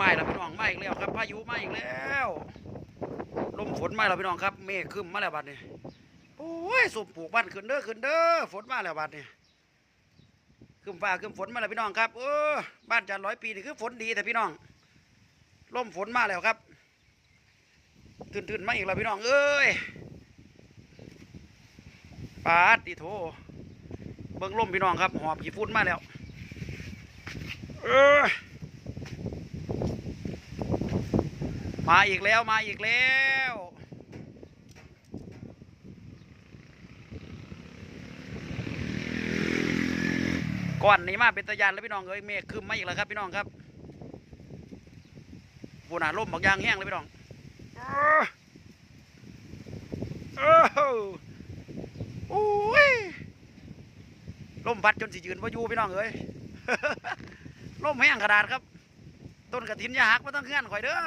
มาแล้วพี่น้องมาอีกแล้วครับพายุมาอีกแล้วลมฝนมาแล้วพี่น้องครับเมฆครึ้มมาแล้วบัดนี้โอ้ยสุ่มปลูกบ้านขึ้นเด้อขึ้นเด้อฝนมาแล้วบัดนี้ครึ้มฟ้าครึ้มฝนมาแล้วพี่น้องครับเออบ้านจันร้อยปีนี่คือฝนดีแต่พี่น้องลมฝนมาแล้วครับตื่นๆมาอีกแล้วพี่น้องเอ้ยปาดติโถเบิ่งลมพี่น้องครับหอบขี้ฝุ่นมาแล้ว เออ มาอีกแล้วมาอีกแล้วก่อนนี้มาเป็นตะยานแล้วพี่น้องเอ้ยเมฆคืมมาอีกแล้วครับพี่น้องครับปูน่ะลมบักยางแห้งเลยพี่น้องโอ้ยลมพัดจนสิยืนพายุพี่น้องเอ้ยร่มแห้งกระดาษครับ ต้นกระถินอยาหักไม่ต้องเคลื่อนข่อยเด้อ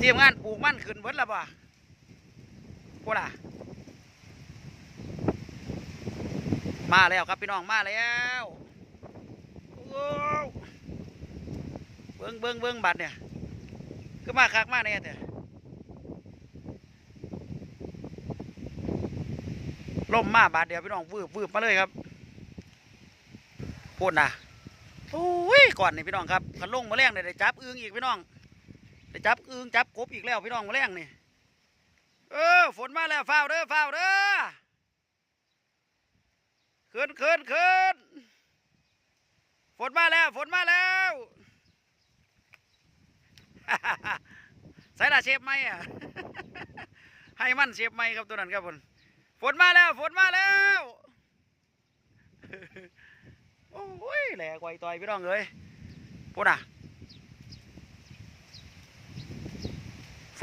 ทีมงานปลูกมันขึ้นเบิดล้วป่ะพวกล่ะ มาแล้วครับพี่น้องมาแล้วเบิ้งเบิ้งเบิ้งบัดเนี่ยก็มาคักมาเนี่ยแต่ล่มมาบาดเดียวพี่น้องวืบวืบมาเลยครับพูดนะโอ้ยก่อนนี่พี่น้องครับขันลงมาแรงเนี่ยได้จับอึงอีกพี่น้อง ได้จับอึงจับกบอีกแล้วพี่น้องมาแรงนี่ เออฝนมาแล้วฟ้าวเด้อฟ้าวเด้อขึ้นขึ้นขึ้นฝนมาแล้วฝนมาแล้วใส่ละเชฟไหมอะให้มันเชฟไหมครับตัวนั้นครับผมฝนมาแล้วฝนมาแล้วโอ้ยแหล่ไวต่อยพี่น้องเอ้ยพูดอะ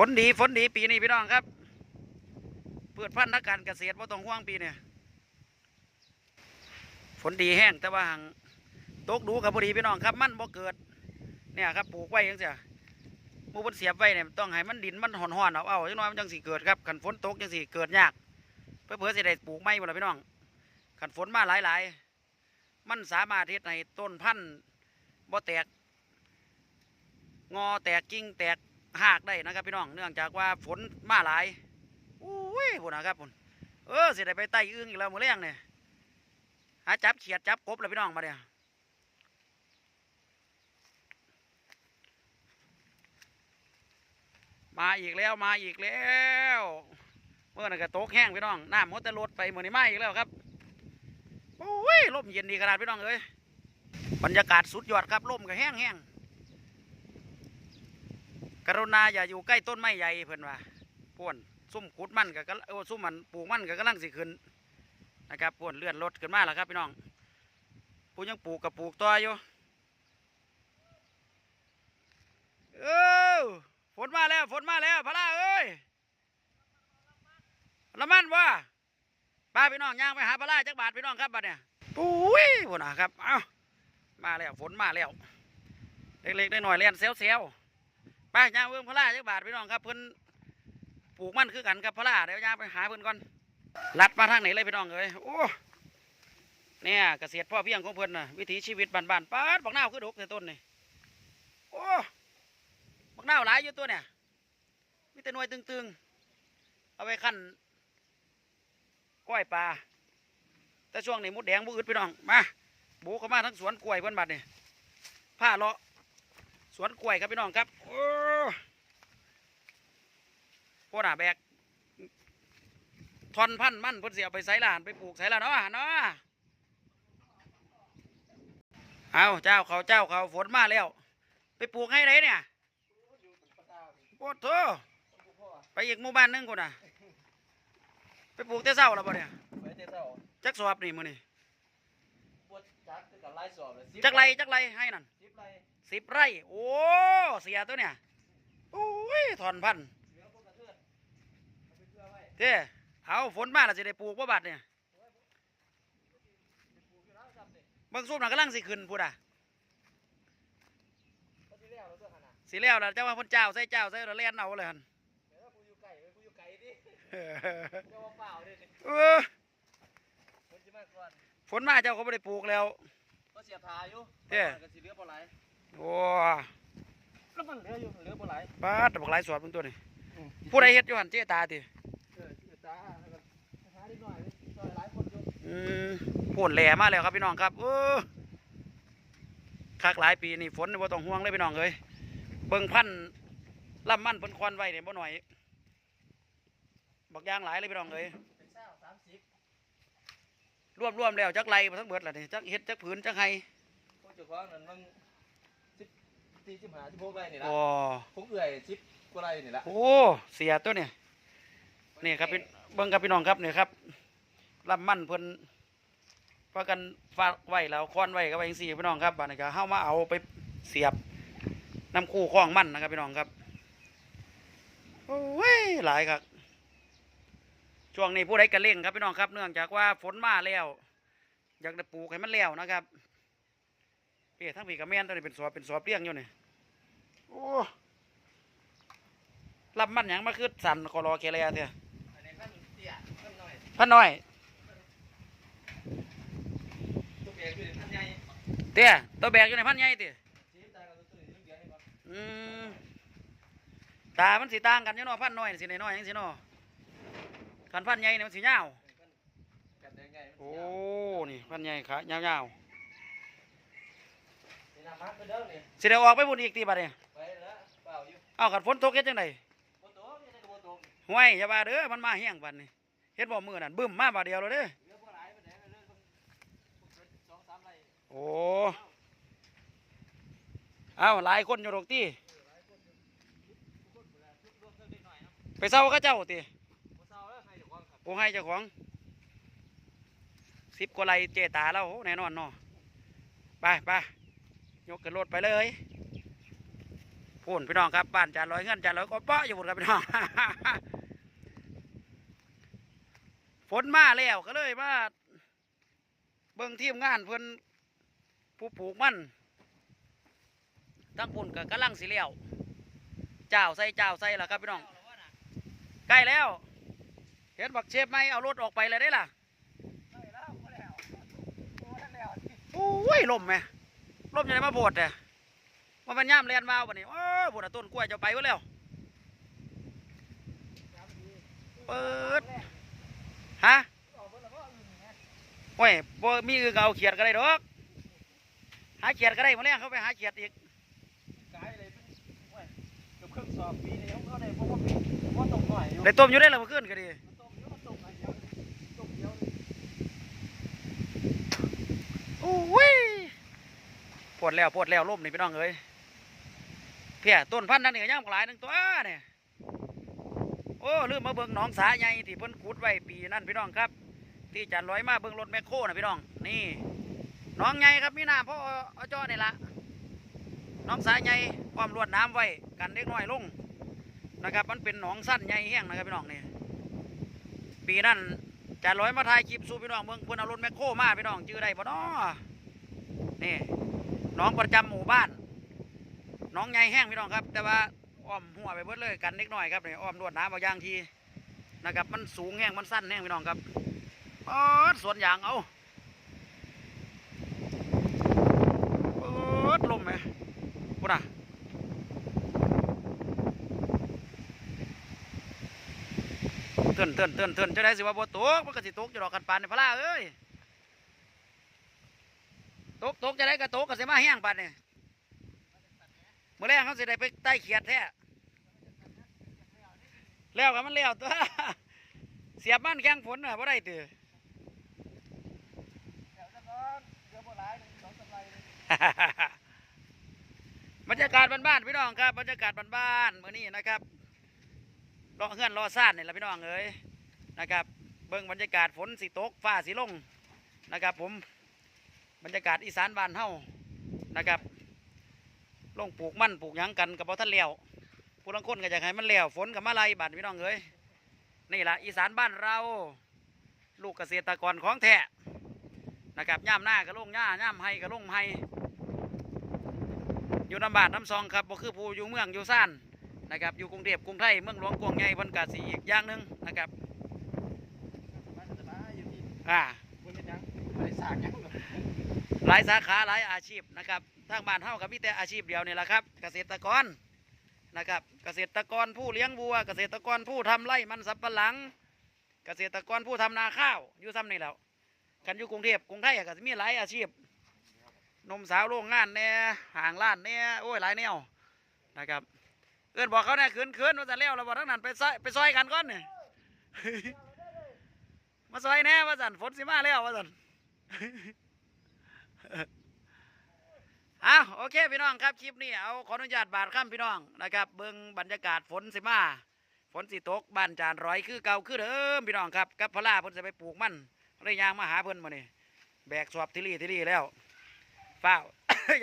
ฝนดีฝนดีปีนี้พี่น้องครับเปิดพันธุ์นักการเกษตรว่าต้องห่วงปีเนี่ยฝนดีแห้งแต่ว่าหังตกดูกับพอดีพี่น้องครับ มันบ่เกิด เนี่ยครับปลูกไว้ยังเสียมูบนเสียบไว้เนี่ยต้องให้มันดินมันห่อนๆเอาเอาจังน้อยมันจังสิเกิดครับขันฝนตกจังสิเกิดยากเพื่อเพื่อสิได้ปลูกไม้หมดละพี่น้องขันฝนมาหลายๆมันสามารถเฮ็ดให้ต้นพันธุ์บ่แตกงอแตกกิ่งแตก หากได้นะครับพี่น้องเนื่องจากว่าฝนมาหลายอุ้ยพุ่นนะครับพุ่นเออเสิได้ไปไต่อึ้งอีกแล้วมือแรงเนี่ยหาจับเขียดจับกบแล้วพี่น้องมาเนี่ยมาอีกแล้วมาอีกแล้วเมื่อนั้นก็ตกแห้งพี่น้องน้ำมดแต่ลดไปเหมือนนี้มาอีกแล้วครับโอ้ยลมเย็นดีขนาดพี่น้องเอ้ยบรรยากาศสุดยอดครับลมก็แห้งแห้ง กรุณาอย่าอยู่ใกล้ต้นไม้ใหญ่เพื่อนว่าพ่วนซุ่มขุดมันกับโอ้ซุ่มมันปลูกมันกับกำลังสิขึ้นนะครับพ่วนเลื่อนรถขึ้นมาแล้วครับพี่น้องผู้ยังปลูกกับปลูกต่ออยู่เออฝนมาแล้วฝนมาแล้วพะล่าเอ้ยละมันว่าป้าพี่น้องย่างไปหาปลาไลาจักบาทพี่น้องครับบัดเนี่ยอุ้ยพุ่นนะครับเอ้ามาแล้วฝนมาแล้วเล็กๆน้อยเล่นเซลเซลๆไป้าย่างเบิ่งปลาไหลาจักบาทพี่น้องครับเพิ่นปลูกมันคือกันกับปลาไหลาเดี๋ยวย่างไปหาเพิ่นก่อนลัดมาทางไหนเลยพี่น้องเอ้ยโอ้เนี่ยเกษตรพ่อเพียงของเพิ่นน่ะวิถีชีวิตบ้านๆป้าดบักนาคือดกแต่ต้นนี่โอ้บักนาวหลายอยู่ตัวเนี่ยมีแต่หน่วยตึงๆ เอาไปขั้นกล้วยปลาแต่ช่วงนี้มดแดงบุอึดพี่น้องมาบูเข้ามาทั้งสวนกล้วยเพื่นบัดนี่ผ้าเลาะ วนกล้วยครับพี่น้องครับโอ้พวกน่ะแบกทอนพันธุ์มันเพิ่นเสียไปไสลานไปปลูกไสลานเนาะเนาะเอาเจ้าเขาเจ้าเขาฝนมาแล้ว ไปปลูกให้ไหนเนี่ยโอ้โถไปอีกหมู่บ้านหนึงกูน่ะ ไปปลูกแต่เช้าแล้วบ่เนี่ยไปเตะเท่าจักสอบนี่มื้อนี่ปวดจักคือกับไล่สอบเลยจักไรจักไรให้นั่น สิบไรสิบไร่ โอ้เสียตัวเนี่ยโอ้ยถอนพันธุ์เหลือพวกกระเทือนเอาไปเพื่อไว้เด้เอาฝนมาแล้วสิได้ปลูกบ่บัดเนี่ยปลูกอยู่แล้วจำดิบางซุ่มน่ะกำลังสิขึ้นพูดอะก็ที่แล้วเราตัวขนาดสิแล้วล่ะเจ้าว่าเพิ่นเจ้าใส่เจ้าใส่แล้วแล่นเอาเลยหั่นเดี๋ยวถ้ากูอยู่ไก่ไปกูอยู่ไก่ดิเออเจ้าว่าเปล่าดิเออคนจะมาก่อนฝนมาเจ้าก็บ่ได้ปลูกแล้วก็สียบทาอยู่เด้ก็สิเหลือบ่หลาย โอ้แล้วมันเหลืออยู่เหลือบ่หลายปาดบักหลายสวดเพิ่นตัวนี้ผู้ใดเฮ็ดอยู่หั่นเจ๊ตาติเออจ้าแล้วก็หานิดหน่อยซอยหลายคนอยู่อืมพ่นแหล่มาแล้วครับพี่น้องครับเออคักหลายปีนี่ฝนนี่บ่ต้องห่วงเลยพี่น้องเอ้ยเบิ่งพันธุ์ลำมันเพิ่นควันไว้นี่บ่หน่อยบักอย่างหลายเลยพี่น้องเอ้ยเป็นเศร้าสามสิบรวมรวมแล้วจักไรมาทั้งเบิดล่ะนี่จักเฮ็ดจักผืนจักไห้พวกเจ้าของนั่นมันสิบ สี่สิบห้าสิบหกไร่นี่ละโอ้ผมเอื่อยสิบกว่าไร่นี่ละโอ้เสียตัวเนี่ยนี่ครับพี่เบิ่งครับพี่น้องครับนี่ครับลำมันเพิ่นพากันฝากไว้แล้วคอนไว้ก็ไว้จังซี่พี่น้องครับบัดนี้ก็เฮามาเอาไปเสียบน้ำคู่คล้องมันนะครับพี่น้องครับโอ้ยหลายครับช่วงนี้ผู้ใดก็เร่งครับพี่น้องครับ เนื่องจากว่าฝนมาแล้ว อยากจะปลูกให้มันแล้วนะครับ พี่ทั้งพี่กับแม่นตัวนี้เป็นสอบเป็นสอบเลี้ยงอยู่นี่โอ้ลำมันหยังมาคือสั่นคอรอแคเรียเถอะอันนี้มันเตี้ยมันน้อยพันน้อยตัวเองคือท่านใหญ่เตี้ยตัวแบกอยู่ในพันใหญ่เตี้ยสีตากับตัวนี้เดียวนี่บ่อืมตา มันสีต่างกันอยู่เนาะพันน้อยนี่สิน้อยๆยังสิเนาะคันพันใหญ่นี่มันสียาวกันแดงใหญ่มันโอ้ยาวนี่พันใหญ่ขายาวนี่ น้ำมันไปเด้อนี่ๆสิได้ออกไปบุญอีกตีบัดเนี่ยไปแล้วเปล่าอยู่เอาขันฝนตกเฮ็ดจังไดบ่โตนี่ได้ก็บ่โตห้วยอย่าว่าเด้อมันมาเฮี้ยงบัดนี่เฮ็ดบ่มือนั่นบึ้มมาบาดเดียวเลยเด้อโอ้เอาหลายคนอยู่ดอกตีไปเศร้าเขาเจ้าตีโอ้ให้เจ้าของสิบกว่าไรเจตาแล้วแน่นอนเนาะไปไป ยกขึ้นรถไปเลยพูนพี่น้องครับบ้านจานร้อยเงินจานร้อยก็เปาะอยู่พุ่นครับพี่น้องฝนมาแล้วก็เลยมาเบิ่งทีมงานเพิ่นผู้ปลูกมันทั้งปุ่นกับกำลังสิเลี้ยวเจ้าใส่เจ้าใส่ล่ะครับพี่น้องใกล้แล้ว เห็นบักเชฟไหมเอารถออกไปเลยได้ล่ะได้แล้วบ่แล้วบ่ทันแล้วนี่โอ้ยลมไหม ลมอยู่ในมาโบดแต่ว่ามันย่ามเรียนมาวันนี้โอ้ยบดต้นกล้วยจะไปวะแล้วเปิดฮะออกเบิ่แล้วก็อื่นไงโอ้ยบ่มีอื่นก็เอาเขียดก็ได้ดอกหาเขียดก็ได้มาแล้วเขาไปหาเขียดอีกกายเลยเป็นโอ้ยเกือบครึ่งสอบปีนี้เขาก็ได้เพราะว่าปีเพราะว่าตกหน่อยอยู่ได้ต้มอยู่ได้แล้วเมื่อคืนก็ดีมันตกเยอะมันตกหน่อยเดียวตกเดียวเลยโอ้ย ปวดแล้วปวดแล้วลมนี่พี่น้องเอ้ยเพียต้นพันธุ์นั่นนี่ย่างหลายหนึ่งตัวเนี่ยโอ้ลืมมาเบิ่งหนองสาใหญ่ที่เพิ่นขุดไว้ปีนั่นพี่น้องครับ ที่จันร้อยมาเบิ่งรถแมคโครนะพี่น้อง นี่หน้องใหญ่ครับมีน้ำเพราะอาจ้อนี่ละหน้องสายใหญ่ความรวดน้ำไว้กันเล็กน้อยลงนะครับ มันเป็นหนองสั้นใหญ่แห้งนะครับพี่น้องนี่ปีนั้นจันร้อยมาถ่ายคลิปสู่พี่น้องเมืองเพิ่นเอารถแมคโครมาพี่น้องจื้อได้บ่น้อนี่ น้องประจำหมู่บ้าน น้องใหญ่แห้งพี่น้องครับ แต่ว่าอ้อมหัวไปเบิดเลยกันเล็กน้อยครับนี่อ้อมรวดน้ำเอาย่างทีนะครับ มันสูงแห้งมันสั้นแห้งพี่น้องครับปอดสวนยางเอาเปิดลมไหมพูดนะเตือนเตือนเตือนเตือนจะได้สิว่าบ่ตกมันก็สิตกจะดอกกันปานในพระลาเอ้ย ตกตกจะได้ก็ตกก็สิมาแห้งปานนี่ยเมื่อแรกเขาสิได้ไปใต้เขียดแท้แล้วกันมันแล้วตัวเสียบมันแข้งฝนน่ะบ่ได้ตือเดี๋ยวจะก่อนเดี๋ยวบ่หลายหนึ่งสองสามไร่เลยบรรยากาศบ้านๆพี่น้องครับบรรยากาศบ้านๆมื้อนี้นะครับรอเฮือนรอซ่านนี่แหละพี่น้องเอ้ยนะครับ เบิ่งบรรยากาศฝนสิตกฟ้าสิลงนะครับผม บรรยากาศอีสานบ้านเฮานะครับลงปลูกมันปลูกหยังกันกับบ่ทันแล้วผู้ลังคนก็อยากให้มันแล้วฝนกับมาไล่บาดพี่น้องเอ้ยนี่ล่ะอีสานบ้านเรา ลูกเกษตรกรของแท้นะครับย่ามหน้าก็ลงหญ้าย่ามไห้ก็ลงไห้อยู่น้ำบาดน้ำซองครับบ่คือผู้อยู่เมืองอยู่ซ่านนะครับอยู่กรุงเทพกรุงไทยเมืองหลวงกวงใหญ่เพิ่นก็สิอีกอย่างหนึงนะครับสบายสบายอยู่ที่อ่าบนเป็นหยังไม่ได้สร้างหยัง หลายสาขาหลายอาชีพนะครับทางบ้านเฮากับมีแต่อาชีพเดียวนี่แหละครับ เกษตรกรนะครับเกษตรกรผู้เลี้ยงวัว เกษตรกรผู้ทำไร่มันสำปะหลัง เกษตรกรผู้ทำนาข้าวอยู่ซ้ำนี่แล้วกันอยู่กรุงเทพกรุงไทยก็จะมีหลายอาชีพนมสาวโรงงานแน่ห่างร้านแน่โอ้ยหลายแนวนะครับเอื้อนบอกเขาแน่คืนคืนว่าจะเลี้ยวเราบอกทั้งนั้นไปซอยไปซอยกันก่อนเนี่ยมาซอยแน่ว่าสันฝนสิมาแล้วว่าสัน อาโอเคพี่น้องครับคลิปนี้เอาขออนุญาตบาดข้ามพี่น้องนะครับ เบิ่งบรรยากาศฝนสิมาฝนสิตกบ้านจานร้อยคือเก่าคือเดิมพี่น้องครับกับพลาเพิ่นจะไปปลูกมันเลยยางมาหาเพิ่นมาเนี่แบกสอบทิลี่ทิลี่แล้วฝ้า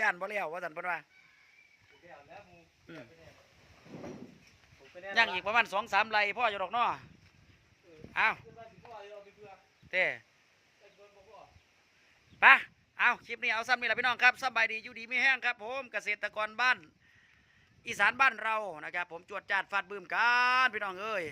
ย่านบ่แล้วว่าสันเพิ่นว่ายังอีกประมาณสองสามไร่พ่อจะดอกนาะเอาเต้ไป เอาคลิปนี้เอาซ้ำนี่แหละพี่น้องครับสบายดีอยู่ดีไม่แห้งครับผมเกษตรกรบ้าน อีสานบ้านเรานะครับผมจวดจาดฟาดบืมกันพี่น้องเอ้ย